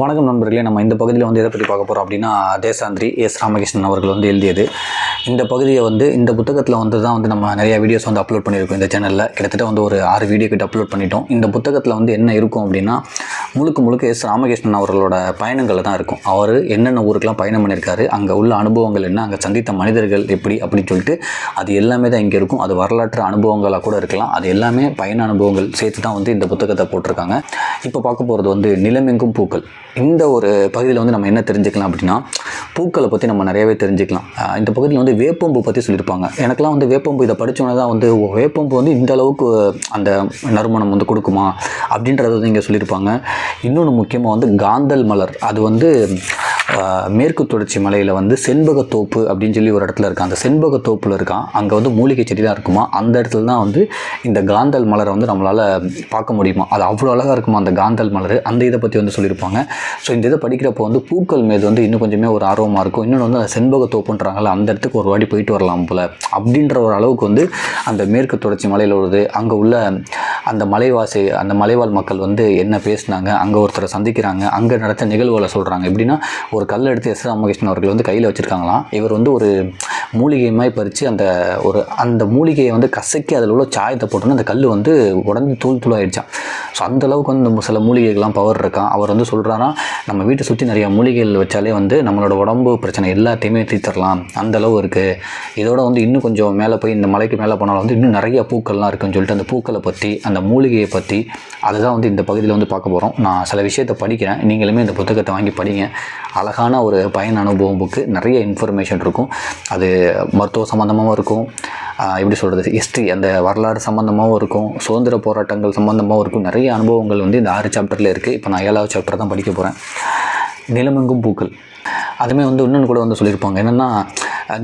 வணக்கம் நண்பர்களே நம்ம இந்த பகுதியில் வந்து எதை பற்றி பார்க்க போகிறோம் அப்படின்னா தேசாந்திரி எஸ் ராமகிருஷ்ணன் அவர்கள் வந்து எழுதியது. இந்த பகுதியை வந்து இந்த புத்தகத்தில் வந்து தான் வந்து நம்ம நிறைய வீடியோஸ் வந்து அப்லோட் பண்ணியிருக்கோம் இந்த சேனலில் கிட்டத்தட்ட வந்து ஒரு ஆறு வீடியோ கிட்ட அப்லோட் பண்ணிட்டோம். இந்த புத்தகத்தில் வந்து என்ன இருக்கும் அப்படின்னா முழுக்க முழுக்க எஸ் ராமகிருஷ்ணன் அவர்களோட பயணங்கள் தான் இருக்கும். அவர் என்னென்ன ஊருக்கெலாம் பயணம் பண்ணியிருக்காரு அங்கே உள்ள அனுபவங்கள் என்ன அங்கே சந்தித்த மனிதர்கள் எப்படி அப்படின்னு சொல்லிட்டு அது எல்லாமே தான் இங்கே இருக்கும். அது வரலாற்று அனுபவங்களாக கூட இருக்கலாம். அது எல்லாமே பயண அனுபவங்கள் சேர்த்து தான் வந்து இந்த புத்தகத்தை போட்டிருக்காங்க. இப்போ பார்க்க போகிறது வந்து நிலமெங்கும் பூக்கள். இந்த ஒரு பகுதியில் வந்து நம்ம என்ன தெரிஞ்சுக்கலாம் அப்படின்னா பூக்களை பற்றி நம்ம நிறையவே தெரிஞ்சுக்கலாம். இந்த பகுதியில் வந்து வேப்பம்பூ பற்றி சொல்லியிருப்பாங்க. எனக்குலாம் வந்து வேப்பம்பு இதை படித்தோன்னே தான் வந்து வேப்பம்பு வேப்பம்பூ வந்து இந்த அளவுக்கு அந்த நறுமணம் வந்து கொடுக்குமா? அப்படின்றத வந்து இங்கே சொல்லியிருப்பாங்க. இன்னொன்று முக்கியமாக வந்து காந்தல் மலர். அது வந்து மேற்கு தொடர்ச்சி மலையில் வந்து செண்பகத்தோப்பு அப்படின்னு சொல்லி ஒரு இடத்துல இருக்கான் அந்த செண்பகத்தோப்பில் இருக்கான். அங்கே வந்து மூலிகை செடி தான் இருக்குமா? அந்த இடத்துல தான் வந்து இந்த காந்தல் மலரை வந்து நம்மளால் பார்க்க முடியுமா? அது அவ்வளோ அழகாக இருக்குமா அந்த காந்தல் மலர்? அந்த இதை பற்றி வந்து சொல்லியிருப்பாங்க. ஸோ இந்த இதை படிக்கிறப்போ வந்து பூக்கள் மீது வந்து இன்னும் கொஞ்சமே ஒரு ஆர்வமாக இருக்கும். இன்னொன்று வந்து அந்த செண்பகத்தோப்புன்றாங்கல்ல அந்த இடத்துக்கு ஒரு வாட்டி போயிட்டு வரலாம் போல். அப்படின்ற ஒரு அளவுக்கு வந்து அந்த மேற்கு தொடர்ச்சி மலையில் வருது. அங்கே உள்ள அந்த மலைவாசி அந்த மலைவாழ் மக்கள் வந்து என்ன பேசுனாங்க அங்கே ஒருத்தரை சந்திக்கிறாங்க அங்கே நடத்த நிகழ்வுகளை சொல்கிறாங்க எப்படின்னா ஒரு கல் எடுத்து எஸ். ராமகிருஷ்ணன் அவர்கள் வந்து கையில் வச்சுருக்காங்களாம். இவர் வந்து ஒரு மூலிகை மாதிரி பறித்து அந்த ஒரு அந்த மூலிகையை வந்து கசக்கி அதில் உள்ள சாயத்தை போட்டோன்னா அந்த கல் வந்து உடஞ்சி தூள் தூளாயிடுச்சான் ஸோ அந்தளவுக்கு வந்து நம்ம சில மூலிகைகள்லாம் பவர் இருக்கான் அவர் வந்து சொல்கிறாராம் நம்ம வீட்டை சுற்றி நிறைய மூலிகைகள் வச்சாலே வந்து நம்மளோட உடம்பு பிரச்சனை எல்லாத்தையுமே தீர்த்தரலாம் அந்த அளவு இருக்குது இதோட வந்து இன்னும் கொஞ்சம் மேலே போய் இந்த மலைக்கு மேலே போனாலும் வந்து இன்னும் நிறைய பூக்கள்லாம் இருக்குன்னு சொல்லிட்டு அந்த பூக்களை பற்றி அந்த அந்த மூலிகையை பற்றி அதுதான் வந்து இந்த பகுதியில் வந்து பார்க்க போகிறோம் நான் சில விஷயத்தை படிக்கிறேன். நீங்களுமே இந்த புத்தகத்தை வாங்கி படிங்க. அழகான ஒரு பயன் அனுபவம் புக்கு நிறைய இன்ஃபர்மேஷன் இருக்கும். அது மருத்துவ சம்மந்தமாகவும் இருக்கும். எப்படி சொல்கிறது ஹிஸ்ட்ரி அந்த வரலாறு சம்மந்தமாகவும் இருக்கும். சுதந்திர போராட்டங்கள் சம்மந்தமாகவும் இருக்கும். நிறைய அனுபவங்கள் வந்து இந்த ஆறு சாப்டரில் இருக்குது இப்போ நான் ஏழாவது சாப்டர் தான் படிக்க போகிறேன் நிலமெங்கும் பூக்கள். அதுமே வந்து இன்னொன்று கூட வந்து சொல்லியிருப்பாங்க. என்னென்னா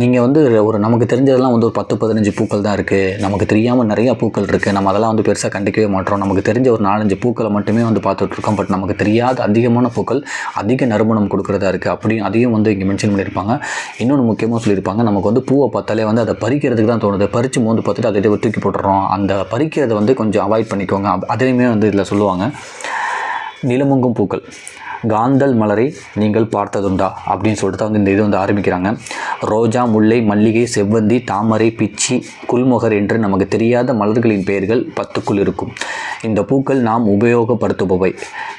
நீங்கள் வந்து ஒரு நமக்கு தெரிஞ்சதெல்லாம் வந்து ஒரு பத்து பதினஞ்சு பூக்கள் தான் இருக்குது நமக்கு தெரியாமல் நிறையா பூக்கள் இருக்குது நம்ம அதெல்லாம் வந்து பெருசாக கண்டிக்கவே மாட்டோம். நமக்கு தெரிஞ்ச ஒரு நாலஞ்சு பூக்களை மட்டுமே வந்து பார்த்துட்ருக்கோம் பட் நமக்கு தெரியாத அதிகமான பூக்கள் அதிக நறுமணம் கொடுக்குறதா இருக்குது அப்படியும் அதையும் வந்து இங்கே மென்ஷன் பண்ணியிருப்பாங்க. இன்னொன்று முக்கியமாக சொல்லியிருப்பாங்க நமக்கு வந்து பூவை பார்த்தாலே வந்து அதை பறிக்கிறதுக்கு தான் தோணுது. பறித்து மோந்து பார்த்துட்டு அதை இதை தூக்கி போட்டுறோம். அந்த பறிக்கிறத வந்து கொஞ்சம் அவாய்ட் பண்ணிக்கோங்க. அதையுமே வந்து இதில் சொல்லுவாங்க. நிலமுங்கும் பூக்கள். காந்தல் மலரை நீங்கள் பார்த்ததுண்டா? அப்படின்னு சொல்லிட்டு தான் வந்து இந்த இது வந்து ஆரம்பிக்கிறாங்க. ரோஜா முல்லை மல்லிகை செவ்வந்தி தாமரை பிச்சி குல்முகர் என்று நமக்கு தெரியாத மலர்களின் பெயர்கள் பத்துக்குள் இருக்கும். இந்த பூக்கள் நாம் உபயோகப்படுத்துபவை.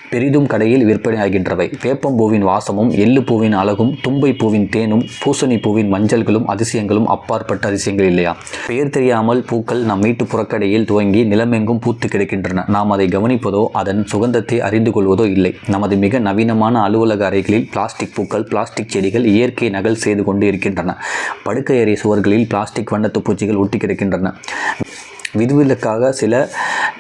பெரிதும் கடையில் விற்பனையாகின்றவை வேப்பம்பூவின் வாசமும் எள்ளு பூவின் அழகும் தும்பை பூவின் தேனும் பூசணி பூவின் மஞ்சள்களும் அதிசயங்களும் அப்பாற்பட்ட அதிசயங்கள் இல்லையா? பெயர் தெரியாமல் பூக்கள் நம் வீட்டு புறக்கடையில் துவங்கி நிலமெங்கும் பூத்து கிடக்கின்றன. நாம் அதை கவனிப்பதோ அதன் சுகந்தத்தை அறிந்து கொள்வதோ இல்லை. நமது மிக நவீனமான அலுவலக அறைகளில் பிளாஸ்டிக் பூக்கள் பிளாஸ்டிக் செடிகள் இயற்கை நகல் செய்து கொண்டு இருக்கின்றன. படுக்கை அறை சுவர்களில் பிளாஸ்டிக் வண்ணத்து பூச்சிகள் ஒட்டி கிடக்கின்றன. விதிவிலக்காக சில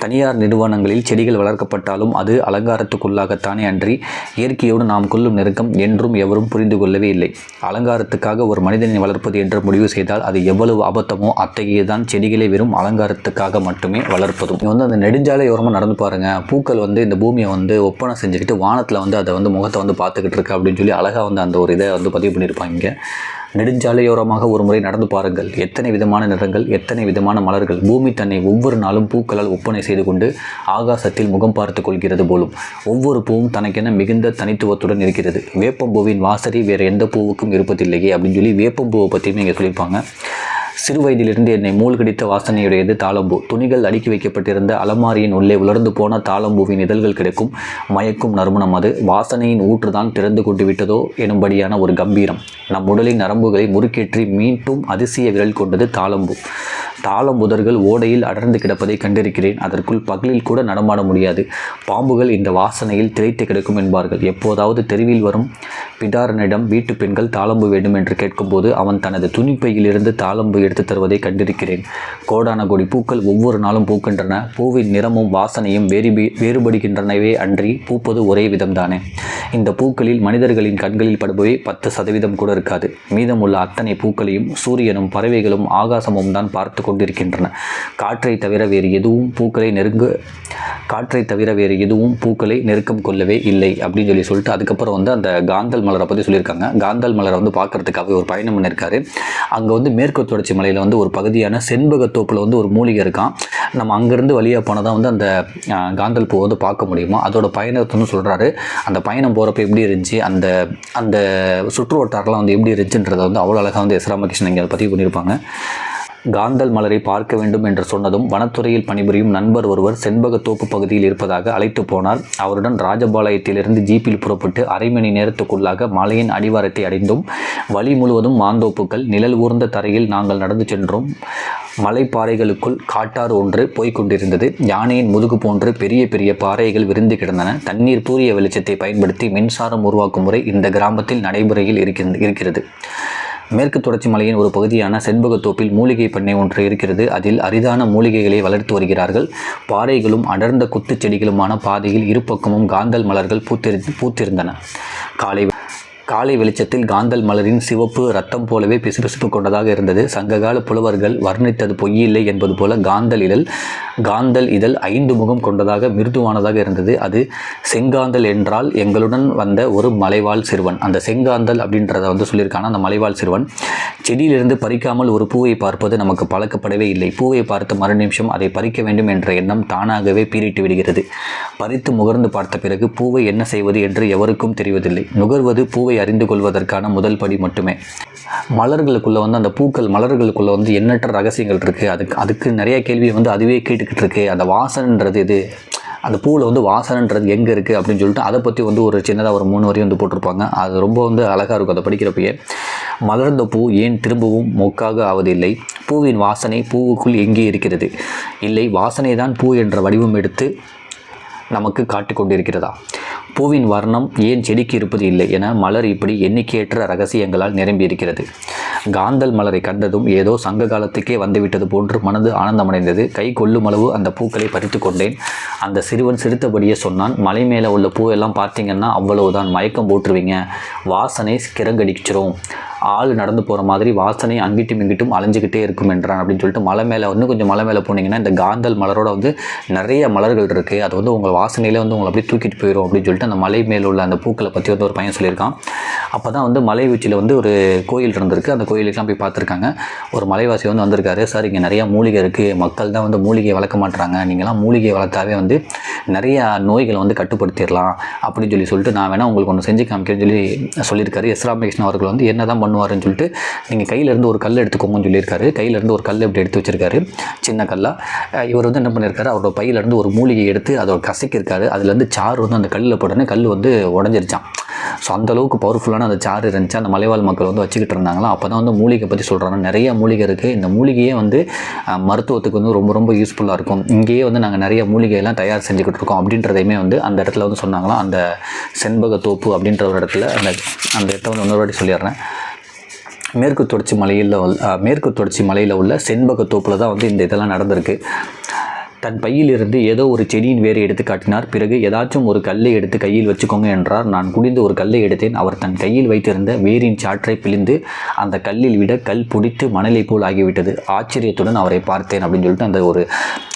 தனியார் நிறுவனங்களில் செடிகள் வளர்க்கப்பட்டாலும் அது அலங்காரத்துக்குள்ளாகத்தானே அன்றி இயற்கையோடு நாம் கொள்ளும் நெருக்கம் என்றும் எவரும் புரிந்து கொள்ளவே இல்லை. அலங்காரத்துக்காக ஒரு மனிதனை வளர்ப்பது என்று முடிவு செய்தால் அது எவ்வளவு அபத்தமோ அத்தகையதான் செடிகளை வெறும் அலங்காரத்துக்காக மட்டுமே வளர்ப்பதும். வந்து அந்த நெடுஞ்சாலை ஓரமாக நடந்து பாருங்கள் பூக்கள் வந்து இந்த பூமியை வந்து ஒப்பனை செஞ்சுக்கிட்டு வானத்தில் வந்து அதை வந்து முகத்தை வந்து பார்த்துக்கிட்டு இருக்கு அப்படின்னு சொல்லி அழகாக வந்து அந்த ஒரு இதை வந்து பதிவு பண்ணியிருப்பாங்க. நெடுஞ்சாலையோரமாக ஒரு முறை நடந்து பாருங்கள். எத்தனை விதமான நிறங்கள் எத்தனை விதமான மலர்கள். பூமி தன்னை ஒவ்வொரு நாளும் பூக்களால் ஒப்பனை செய்து கொண்டு ஆகாசத்தில் முகம் பார்த்து கொள்கிறது போலும். ஒவ்வொரு பூவும் தனக்கென மிகுந்த தனித்துவத்துடன் இருக்கிறது. வேப்பம்பூவின் வாசனை வேறு எந்த பூவுக்கும் இருப்பதில்லையே அப்படின்னு சொல்லி வேப்பம்பூவை பற்றியுமே இங்கே சொல்லியிருப்பாங்க. சிறு வயதிலிருந்து என்னை மூழ்கடித்த வாசனையுடையது தாளம்பூ. துணிகள் அடுக்கி வைக்கப்பட்டிருந்த அலமாரியின் உள்ளே உலர்ந்து போன தாளம்பூவின் இதழ்கள் கிடைக்கும். மயக்கும் நறுமணம் அது. வாசனையின் ஊற்றுதான் திறந்து கொண்டு விட்டதோ எனும்படியான ஒரு கம்பீரம். நம் உடலின் நரம்புகளை முறுக்கேற்றி மீண்டும் அதிசய விரல் கொண்டது தாளம்பூ. தாளம்புதர்கள் ஓடையில் அடர்ந்து கிடப்பதை கண்டிருக்கிறேன். அதற்குள் பகலில் கூட நடமாட முடியாது. பாம்புகள் இந்த வாசனையில் திளைத்து கிடக்கும் என்பார்கள். எப்போதாவது தெருவில் வரும் பிடாரனிடம் வீட்டு பெண்கள் தாளம்பு வேண்டும் என்று கேட்கும்போது அவன் தனது துணிப்பையிலிருந்து தாளம்பு எடுத்து தருவதை கண்டிருக்கிறேன். கோடான கொடி பூக்கள் ஒவ்வொரு நாளும் பூக்கின்றன. பூவின் நிறமும் வாசனையும் வேறுபி வேறுபடுகின்றனவே அன்றி பூப்பது ஒரே விதம்தானே. இந்த பூக்களில் மனிதர்களின் கண்களில் படுபவை பத்து சதவீதம் கூட இருக்காது. மீதமுள்ள அத்தனை பூக்களையும் சூரியனும் பறவைகளும் ஆகாசமும் தான் பார்த்து கொண்டிருக்கின்றன. காற்றை தவிர வேறு எதுவும் பூக்களை நெருங்க காற்றை தவிர வேறு எதுவும் பூக்களை நெருக்கம் கொள்ளவே இல்லை அப்படின்னு சொல்லி சொல்லிட்டு அதுக்கப்புறம் வந்து அந்த காந்தல் காந்தல் மலரை பற்றி சொல்லியிருக்காங்க. காந்தல் மலரை வந்து பார்க்குறதுக்காக ஒரு பயணம் பண்ணியிருக்காரு. அங்கே வந்து மேற்கு தொடர்ச்சி மலையில் வந்து ஒரு பகுதியான செண்பகத்தோப்பில் வந்து ஒரு மூலிகை இருக்கான் நம்ம அங்கேருந்து வழியாக போனால் தான் வந்து அந்த காந்தல் பூ வந்து பார்க்க முடியுமா? அதோட பயணத்தை வந்து சொல்கிறாரு அந்த பயணம் போகிறப்ப எப்படி இருந்துச்சு? அந்த அந்த சுற்று வட்டாரெலாம் வந்து எப்படி இருந்துச்சுன்றதை வந்து அவ்வளோ அழகாக வந்து எஸ் ராமகிருஷ்ணன் இங்கே பதிவு பண்ணியிருப்பாங்க. காந்தல் மலரை பார்க்க வேண்டும் என்று சொன்னதும் வனத்துறையில் பணிபுரியும் நண்பர் ஒருவர் செண்பகத்தோப்பு பகுதியில் இருப்பதாக அழைத்து போனார். அவருடன் ராஜபாளையத்திலிருந்து ஜீப்பில் புறப்பட்டு அரை மணி நேரத்துக்குள்ளாக மலையின் அடிவாரத்தை அடைந்தும் வழி முழுவதும் மாந்தோப்புகள் நிழல் ஊர்ந்த தரையில் நாங்கள் நடந்து சென்றோம். மலைப்பாறைகளுக்குள் காட்டாறு ஒன்று போய்க் கொண்டிருந்தது. யானையின் முதுகு போன்று பெரிய பெரிய பாறைகள் விரிந்து கிடந்தன. தண்ணீர் பூரிய வெளிச்சத்தை பயன்படுத்தி மின்சாரம் உருவாக்கும் முறை இந்த கிராமத்தில் நடைமுறையில் இருக்கின்ற- இருக்கிறது. மேற்கு தொடர்ச்சி மலையின் ஒரு பகுதியான செண்பகத்தோப்பில் மூலிகை பண்ணை ஒன்று இருக்கிறது. அதில் அரிதான மூலிகைகளை வளர்த்து வருகிறார்கள். பாறைகளும் அடர்ந்த குத்துச் செடிகளுமான பாதையில் இருபக்கமும் காந்தல் மலர்கள் பூத்திரு பூத்திருந்தன. காலை காலை வெளிச்சத்தில் காந்தல் மலரின் சிவப்பு ரத்தம் போலவே பிசுபிசுப்பு கொண்டதாக இருந்தது. சங்ககால புலவர்கள் வர்ணித்தது பொய்யில்லை என்பது போல காந்தல் இதழ் காந்தல் இதழ் ஐந்து முகம் கொண்டதாக மிருதுவானதாக இருந்தது. அது செங்காந்தல் என்றால் எங்களுடன் வந்த ஒரு மலைவாழ் சிறுவன். அந்த செங்காந்தல் அப்படின்றத வந்து சொல்லியிருக்காங்க. அந்த மலைவாழ் சிறுவன் செடியிலிருந்து பறிக்காமல் ஒரு பூவை பார்ப்பது நமக்கு பழக்கப்படவே இல்லை. பூவை பார்த்த மறு நிமிஷம் அதை பறிக்க வேண்டும் என்ற எண்ணம் தானாகவே பீரிட்டு விடுகிறது. பறித்து முகர்ந்து பார்த்த பிறகு பூவை என்ன செய்வது என்று எவருக்கும் தெரிவதில்லை. நுகர்வது பூவை அறிந்து கொள்வதற்கான முதல் படி மட்டுமே. மலர்களுக்குள்ளே வந்து அந்த பூக்கள் மலர்களுக்குள்ளே வந்து எண்ணற்ற ரகசியங்கள் இருக்குது அதுக்கு அதுக்கு நிறைய கேள்வி வந்து அதுவே கேட்டுக்கிட்டு இருக்கு. அந்த வாசனைன்றது இது அந்த பூவில் வந்து வாசனைன்றது எங்கே இருக்குது அப்படின்னு சொல்லிட்டு அதை பற்றி வந்து ஒரு சின்னதாக ஒரு மூணு வரையும் வந்து போட்டிருப்பாங்க. அது ரொம்ப வந்து அழகாக இருக்கும் அதை படிக்கிறப்பயே. மலர்ந்த பூ ஏன் திரும்பவும் மொக்காக ஆவதில்லை? பூவின் வாசனை பூவுக்குள் எங்கே இருக்கிறது? இல்லை வாசனை தான் பூ என்ற வடிவம் எடுத்து நமக்கு காட்டிக்கொண்டிருக்கிறதா பூவின் வர்ணம் ஏன் செடிக்கு இருப்பது இல்லை என மலர் இப்படி எண்ணிக்கையற்ற ரகசியங்களால் நிரம்பி இருக்கிறது காந்தல் மலரை கண்டதும் ஏதோ சங்க காலத்துக்கே வந்துவிட்டது போன்று மனது ஆனந்தமடைந்தது. கை கொள்ளுமளவு அந்த பூக்களை பறித்து கொண்டேன். அந்த சிறுவன் சிரித்தபடியே சொன்னான் மலை மேலே உள்ள பூவெல்லாம் பார்த்தீங்கன்னா அவ்வளவுதான் மயக்கம் போட்டுருவீங்க. வாசனை கிறங்கடிச்சிரும் ஆள் நடந்து போகிற மாதிரி வாசனை அங்கிட்டும் இங்கிட்டும் அலைஞ்சிக்கிட்டே இருக்கும் என்றான் அப்படின்னு சொல்லிட்டு மலை மேலே வந்து கொஞ்சம் மலை மேலே போனீங்கன்னா இந்த காந்தல் மலரோட வந்து நிறைய மலர்கள் இருக்குது அது வந்து உங்கள் வாசனையிலே வந்து உங்களை அப்படியே தூக்கிட்டு போயிடும் அப்படின்னு சொல்லிட்டு அந்த மலை மேலே உள்ள அந்த பூக்களை பற்றி வந்து ஒரு பையன் சொல்லியிருக்கான். அப்போ தான் வந்து மலை உச்சியில் வந்து ஒரு கோயில் இருந்திருக்கு அந்த கோயில் கோயிலுக்கெலாம் போய் பார்த்துருக்காங்க. ஒரு மலைவாசி வந்து வந்திருக்காரு. சார் இங்கே நிறையா மூலிகை இருக்குது மக்கள் தான் வந்து மூலிகையை வளர்க்க மாட்டுறாங்க நீங்களாம் மூலிகையை வளர்த்தாவே வந்து நிறையா நோய்களை வந்து கட்டுப்படுத்திடலாம் அப்படின்னு சொல்லி சொல்லிட்டு நான் வேணால் உங்களுக்கு ஒன்று செஞ்சு காமிக்கிறேன்னு சொல்லி சொல்லியிருக்காரு. எஸ். ராமகிருஷ்ணன் அவர்கள் வந்து என்ன தான் பண்ணுவாருன்னு சொல்லிட்டு நீங்கள் கையிலேருந்து ஒரு கல் எடுத்துக்கோங்கன்னு சொல்லியிருக்காரு. கையிலேருந்து ஒரு கல் இப்படி எடுத்து வச்சிருக்காரு. சின்ன கல்லாக இவர் வந்து என்ன பண்ணியிருக்காரு? அவரோட பையிலேருந்து ஒரு மூலிகை எடுத்து அதோட கசக்கியிருக்காரு. அதுலேருந்து சாறு வந்து அந்த கல்லில் போட்டோன்னே கல் வந்து உடஞ்சிருச்சான் ஸோ அந்தளவுக்கு பவர்ஃபுல்லான அந்த சாறு இருந்துச்சு. அந்த மலைவாழ் மக்கள் வந்து வச்சுக்கிட்டு இருந்தாங்களா? அப்போ தான் வந்து மூலிகை பற்றி சொல்கிறாங்க நிறைய மூலிகை இருக்குது இந்த மூலிகையே வந்து மருத்துவத்துக்கு வந்து ரொம்ப ரொம்ப யூஸ்ஃபுல்லாக இருக்கும். இங்கேயே வந்து நாங்கள் நிறைய மூலிகையெல்லாம் தயார் செஞ்சுக்கிட்டு இருக்கோம் அப்படின்றதையுமே வந்து அந்த இடத்துல வந்து சொன்னாங்களாம் அந்த செண்பக தோப்பு அப்படின்ற ஒரு இடத்துல அந்த அந்த இடத்த வந்து இன்னொரு வாட்டி சொல்லிடுறேன். மேற்கு தொடர்ச்சி மலையில் மேற்கு தொடர்ச்சி மலையில் உள்ள செண்பக தோப்பில் தான் வந்து இந்த இதெல்லாம் நடந்திருக்கு. தன் பையிலிருந்து ஏதோ ஒரு செடியின் வேரை எடுத்து காட்டினார். பிறகு ஏதாச்சும் ஒரு கல்லை எடுத்து கையில் வச்சுக்கோங்க என்றார். நான் குடிந்து ஒரு கல்லை எடுத்தேன். அவர் தன் கையில் வைத்திருந்த வேரின் சாற்றை பிழிந்து அந்த கல்லில் விட கல் பிடித்து மணலை போல் ஆகிவிட்டது. ஆச்சரியத்துடன் அவரை பார்த்தேன் அப்படின்னு சொல்லிட்டு அந்த ஒரு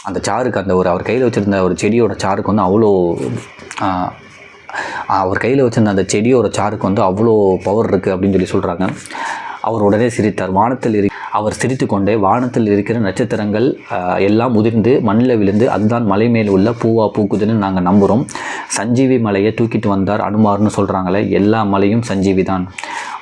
அந்த சாருக்கு அந்த ஒரு அவர் கையில் வச்சிருந்த ஒரு செடியோட சாருக்கு வந்து அவ்வளோ அவர் கையில் வச்சுருந்த அந்த செடியோட சாருக்கு வந்து அவ்வளோ பவர் இருக்குது அப்படின்னு சொல்லி சொல்கிறாங்க அவர் உடனே சிரித்தார். வானத்தில் இரு அவர் சிரித்துக்கொண்டே வானத்தில் இருக்கிற நட்சத்திரங்கள் எல்லாம் உதிர்ந்து மண்ணில் விழுந்து அதுதான் மலை மேல் உள்ள பூவா பூக்குதுன்னு நாங்கள் நம்புகிறோம் சஞ்சீவி மலையை தூக்கிட்டு வந்தார் அனுமார்னு சொல்கிறாங்களே எல்லா மலையும் சஞ்சீவி தான்.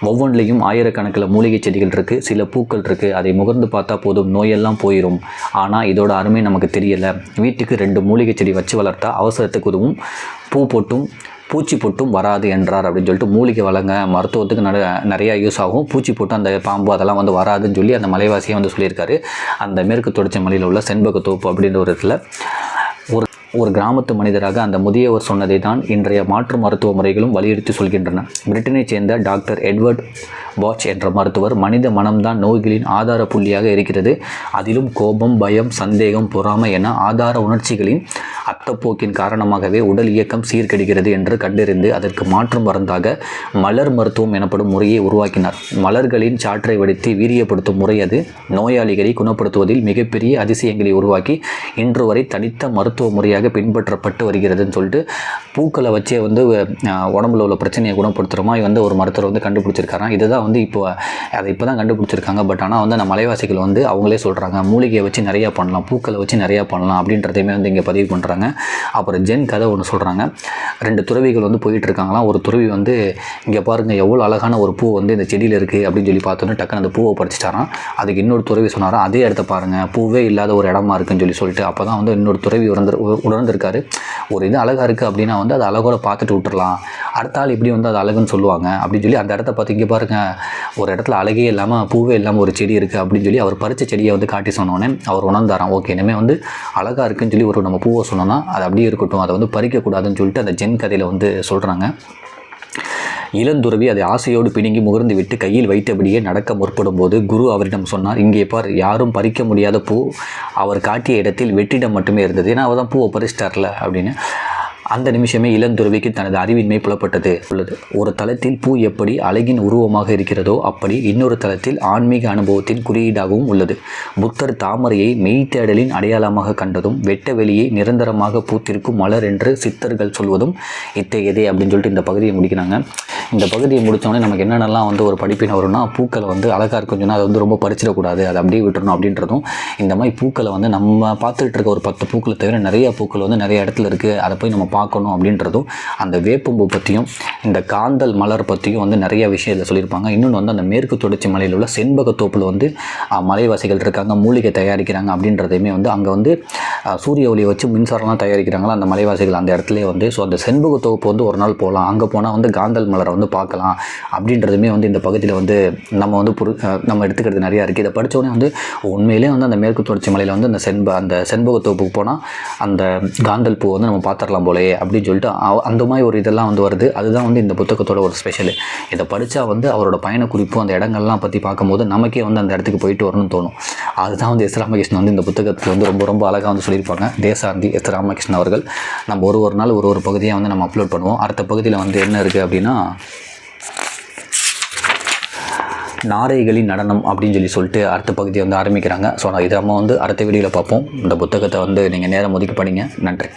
ஒவ்வொன்றிலையும் ஆயிரக்கணக்கில் மூலிகை செடிகள் இருக்குது சில பூக்கள் இருக்குது அதை முகர்ந்து பார்த்தா போதும் நோயெல்லாம் போயிடும் ஆனால் இதோட அருமை நமக்கு தெரியலை. வீட்டுக்கு ரெண்டு மூலிகை செடி வச்சு வளர்த்தா அவசரத்துக்கு உதவும். பூ போட்டும் பூச்சி பொட்டும் வராது என்றார் அப்படின்னு சொல்லிட்டு மூலிகை வளங்க மருத்துவத்துக்கு நட நிறையா யூஸ் ஆகும். பூச்சி பொட்டு அந்த பாம்பு அதெல்லாம் வந்து வராதுன்னு சொல்லி அந்த மலைவாசியை வந்து சொல்லியிருக்காரு. அந்த மேற்கு தொடர்ச்சி மலையில் உள்ள செண்பகத்தோப்பு அப்படின்ற ஒரு இடத்துல ஒரு கிராமத்து மனிதராக அந்த முதியவர் சொன்னதை தான் இன்றைய மாற்று மருத்துவ முறைகளும் வலியுறுத்தி சொல்கின்றன. பிரிட்டனைச் சேர்ந்த டாக்டர் எட்வர்ட் பாட்ச் என்ற மருத்துவர் மனித மனம்தான் நோய்களின் ஆதார புள்ளியாக இருக்கிறது. அதிலும் கோபம் பயம் சந்தேகம் பொறாமை என ஆதார உணர்ச்சிகளின் அத்தப்போக்கின் காரணமாகவே உடல் இயக்கம் சீர்கெடுகிறது என்று கண்டறிந்து அதற்கு மாற்று மருந்தாக மலர் மருத்துவம் எனப்படும் முறையை உருவாக்கினார். மலர்களின் சாற்றை வடித்து வீரியப்படுத்தும் முறை அது. நோயாளிகளை குணப்படுத்துவதில் மிகப்பெரிய அதிசயங்களை உருவாக்கி இன்று வரை தனித்த மருத்துவ முறையாக பின்பற்றப்பட்டு வருகிறதுன்னு சொல்லிட்டு பூக்களை வச்சே வந்து உடம்புல உள்ள பிரச்சனையை குணப்படுத்துகிற மாதிரி வந்து ஒரு மருத்துவர் வந்து கண்டுபிடிச்சிருக்காராம். இதுதான் வந்து இப்போ அதை இப்போ தான் கண்டுபிடிச்சிருக்காங்க. பட் ஆனால் வந்து நம்ம மலைவாசிகள் வந்து அவங்களே சொல்கிறாங்க மூலிகையை வச்சு நிறையா பண்ணலாம் பூக்களை வச்சு நிறையா பண்ணலாம் அப்படின்றதையுமே வந்து இங்கே பதிவு பண்ணுறாங்க அப்புறம் ஜென் கதை ஒன்று சொல்கிறாங்க ரெண்டு துறவிகள் வந்து போயிட்டு இருக்காங்களாம் ஒரு துறவி வந்து இங்கே பாருங்கள் எவ்வளோ அழகான ஒரு பூ வந்து இந்த செடியில் இருக்குது அப்படின்னு சொல்லி பார்த்தோன்னே டக்குன்னு அந்த பூவை பறிச்சிட்டாராம். அதுக்கு இன்னொரு துறவி சொன்னாராம் அதே இடத்த பாருங்கள் பூவே இல்லாத ஒரு இடமா இருக்குன்னு சொல்லி சொல்லிட்டு அப்போ தான் வந்து இன்னொரு துறவி உணர்ந்து உணர்ந்திருக்காரு. ஒரு இது அழகாக இருக்குது அப்படின்னா வந்து அது அழகோட பார்த்துட்டு விட்டுறலாம். அடுத்த ஆள் இப்படி வந்து அது அழகுன்னு சொல்லுவாங்க. அப்படின்னு சொல்லி அந்த இடத்த பார்த்து இங்கே பாருங்கள் ஒரு இடத்துல அழகே இல்லாமல் பூவே இல்லாமல் ஒரு செடி இருக்குது அப்படின்னு சொல்லி அவர் பறித்த செடியை வந்து காட்டி சொன்னோன்னே அவர் உணர்ந்தாராம். ஓகே இனிமேல் வந்து அழகாக இருக்குன்னு சொல்லி ஒரு நம்ம பூவை சொன்னோன்னா அது அப்படியே இருக்கட்டும். அதை வந்து பறிக்கக்கூடாதுன்னு சொல்லிட்டு அந்த ஜென் கதையில் வந்து சொல்கிறாங்க இளந்துறவி அதை ஆசையோடு பிணுங்கி முகர்ந்து விட்டு கையில் வைத்தபடியே நடக்க முற்படும்போது குரு அவரிடம் சொன்னார் இங்கே பார் யாரும் பறிக்க முடியாத பூ அவர் காட்டிய இடத்தில் வெற்றிடம் மட்டுமே இருந்தது. ஏன்னா அவர் தான் பூவை பறிச்சிட்டார்ல அப்படின்னு. அந்த நிமிஷமே இளந்துறவிக்கு தனது அறிவின்மை புலப்பட்டது. உள்ளது. ஒரு தளத்தில் பூ எப்படி அழகின் உருவமாக இருக்கிறதோ அப்படி இன்னொரு தளத்தில் ஆன்மீக அனுபவத்தின் குறியீடாகவும் உள்ளது. புத்தர் தாமரையை மெய்த்தேடலின் அடையாளமாக கண்டதும் வெட்ட வெளியை நிரந்தரமாக பூத்திருக்கும் மலர் என்று சித்தர்கள் சொல்வதும் இத்தகையதே அப்படின்னு சொல்லிட்டு இந்த பகுதியை முடிக்கிறாங்க. இந்த பகுதியை முடித்தோடனே நமக்கு என்னென்னலாம் வந்து ஒரு படிப்பினை வரும்னா பூக்களை வந்து அழகாக இருக்கும் சொன்னால் அதை வந்து ரொம்ப பறிச்சிடக்கூடாது. அதை அப்படியே விட்டுறணும் அப்படின்றதும் இந்த மாதிரி பூக்களை வந்து நம்ம பார்த்துட்டு இருக்க ஒரு பத்து பூக்களை தவிர நிறைய பூக்கள் வந்து நிறைய இடத்துல இருக்குது அதை போய் நம்ம பார்க்கணும் அப்படின்றதும் அந்த வேப்பம்பூ பற்றியும் இந்த காந்தல் மலர் பற்றியும் வந்து நிறைய விஷயம் இதில் சொல்லியிருப்பாங்க. இன்னொன்று வந்து அந்த மேற்கு தொடர்ச்சி மலையில் உள்ள செண்பகத்தோப்பில் வந்து மலைவாசிகள் இருக்காங்க மூலிகை தயாரிக்கிறாங்க அப்படின்றதையுமே வந்து அங்கே வந்து சூரிய ஒளியை வச்சு மின்சாரம்லாம் தயாரிக்கிறாங்களா அந்த மலைவாசிகள் அந்த இடத்துலயே வந்து ஸோ அந்த செண்பகத்தோப்பு வந்து ஒரு நாள் போகலாம். அங்கே போனால் வந்து காந்தல் மலரை வந்து பார்க்கலாம். அப்படின்றதுமே வந்து இந்த பகுதியில் வந்து நம்ம வந்து புரு நம்ம எடுத்துக்கிறது நிறையா இருக்குது இதை படித்தோடனே வந்து உண்மையிலே வந்து அந்த மேற்கு தொடர்ச்சி மலையில் வந்து அந்த செண்ப அந்த செண்பகத்தோப்புக்கு போனால் அந்த காந்தல் பூ வந்து நம்ம பார்த்துடலாம் போலே அப்படின்னு சொல்லிட்டு அந்த மாதிரி ஒரு இதெல்லாம் வந்து வருது. அதுதான் வந்து இந்த புத்தகத்தோட ஒரு ஸ்பெஷலு இதை படித்தா வந்து அவரோட பயண குறிப்பு அந்த இடங்கள்லாம் பற்றி பார்க்கும்போது நமக்கே வந்து அந்த இடத்துக்கு போயிட்டு வரணும்னு தோணும். அதுதான் வந்து எஸ் ராமகிருஷ்ணன் வந்து இந்த புத்தகத்தில் வந்து ரொம்ப ரொம்ப அழகாக வந்து சொல்லியிருப்பாங்க. தேசாந்தி எஸ் ராமகிருஷ்ணன் அவர்கள். நம்ம ஒரு ஒரு நாள் ஒரு ஒரு பகுதியாக வந்து நம்ம அப்லோட் பண்ணுவோம். அடுத்த பகுதியில் வந்து என்ன இருக்குது அப்படின்னா நாரைகளின் நடனம் அப்படின்னு சொல்லி சொல்லிட்டு அடுத்த பகுதியை வந்து ஆரம்பிக்கிறாங்க. ஸோ இதை நம்ம வந்து அடுத்த வீடியோவில் பார்ப்போம். இந்த புத்தகத்தை வந்து நீங்கள் நேரம் ஒதுக்கி படிங்க. நன்றி.